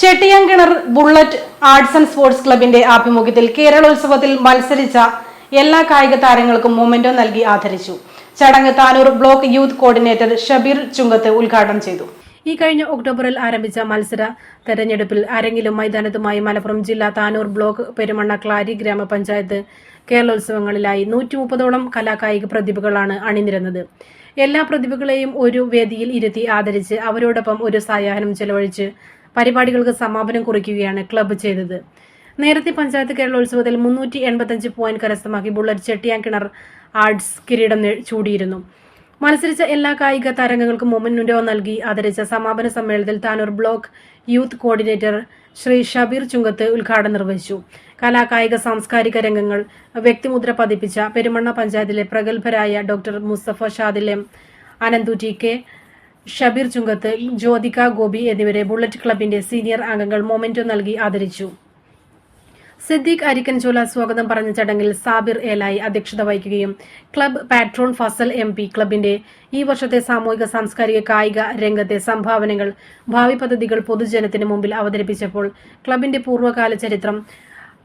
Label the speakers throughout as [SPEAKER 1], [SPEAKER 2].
[SPEAKER 1] Chettiyankinar bullet arts and sports ക്ലബിന്റെ ആഭിമുഖ്യത്തിൽ കേരളോത്സവത്തിൽ മത്സരിച്ച എല്ലാ കായിക താരങ്ങൾക്കും മൊമെന്റോ നൽകി ആദരിച്ചു. ചടങ്ങ് Tanur block youth coordinator Shabeer Chunkath ഉദ്ഘാടനം ചെയ്തു. ഈ കഴിഞ്ഞ ഒക്ടോബറിൽ ആരംഭിച്ച മത്സര തെരഞ്ഞെടുപ്പിൽ അരങ്ങിലും മൈതാനത്തുമായി മലപ്പുറം ജില്ലാ താനൂർ ബ്ലോക്ക് പെരുമണ്ണ ക്ലാരി ഗ്രാമപഞ്ചായത്ത് കേരളോത്സവങ്ങളിലായി നൂറ്റി മുപ്പതോളം കലാകായിക പ്രതിഭകളാണ് അണിനിരന്നത്. എല്ലാ പ്രതിഭകളെയും ഒരു വേദിയിൽ ഇരുത്തി ആദരിച്ച് അവരോടൊപ്പം ഒരു സായാഹ്നം ചെലവഴിച്ച് പരിപാടികൾക്ക് സമാപനം കുറിക്കുകയാണ് ക്ലബ്ബ് ചെയ്തത്. നേരത്തെ പഞ്ചായത്ത് കേരളോത്സവത്തിൽ മുന്നൂറ്റി എൺപത്തഞ്ച് പോയിന്റ് കരസ്ഥമാക്കി ബുള്ളറ്റ് ചെട്ടിയാങ്കിണർ ആർട്സ് കിരീടം ചൂടിയിരുന്നു. മത്സരിച്ച എല്ലാ കായിക താരങ്ങൾക്കും മൊമെന്റോ നൽകി. ആദരിച്ച സമാപന സമ്മേളനത്തിൽ Tanur block youth coordinator Shri Shabeer Chunkath ഉദ്ഘാടനം നിർവഹിച്ചു. കലാകായിക സാംസ്കാരിക രംഗങ്ങൾ വ്യക്തിമുദ്ര പതിപ്പിച്ച പെരുമണ്ണ പഞ്ചായത്തിലെ പ്രഗത്ഭരായ doctor Musthafa Shadil M. K Shabeer Chunkath Jyothika Gopi എന്നിവരെ ബുള്ളറ്റ് ക്ലബിന്റെ സീനിയർ അംഗങ്ങൾ മൊമെന്റോ നൽകി ആദരിച്ചു. സിദ്ദീഖ് അരിക്കൻചോല സ്വാഗതം പറഞ്ഞ ചടങ്ങിൽ സാബിർ ഏലായി അധ്യക്ഷത വഹിക്കുകയും club patron Fasal M P ക്ലബിന്റെ ഈ വർഷത്തെ സാമൂഹിക സാംസ്കാരിക കായിക രംഗത്തെ സംഭാവനകൾ ഭാവി പദ്ധതികൾ പൊതുജനത്തിന് മുമ്പിൽ അവതരിപ്പിച്ചപ്പോൾ ക്ലബിന്റെ പൂർവകാല ചരിത്രം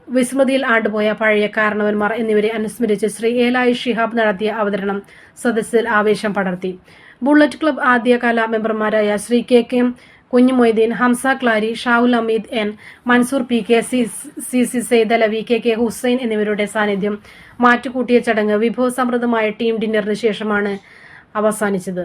[SPEAKER 1] വിസ്മൃതിയിൽ ആണ്ടുപോയ പഴയ കാരണവന്മാർ എന്നിവരെ അനുസ്മരിച്ച് ശ്രീ ഏലായി ഷിഹാബ് നടത്തിയ അവതരണം സദസ്സിൽ ആവേശം പടർത്തി. ബുള്ളറ്റ് ക്ലബ് ആദ്യകാല മെമ്പർമാരായ Shri K K Kunhimoideen Hamza Klari Shavul Ameed N Mansoor P K C C C V K K Hussain എന്നിവരുടെ സാന്നിധ്യം മാറ്റുകൂട്ടിയ ചടങ്ങ് വിഭവസമൃദ്ധമായ ടീം ഡിന്നറിന് ശേഷമാണ് അവസാനിച്ചത്.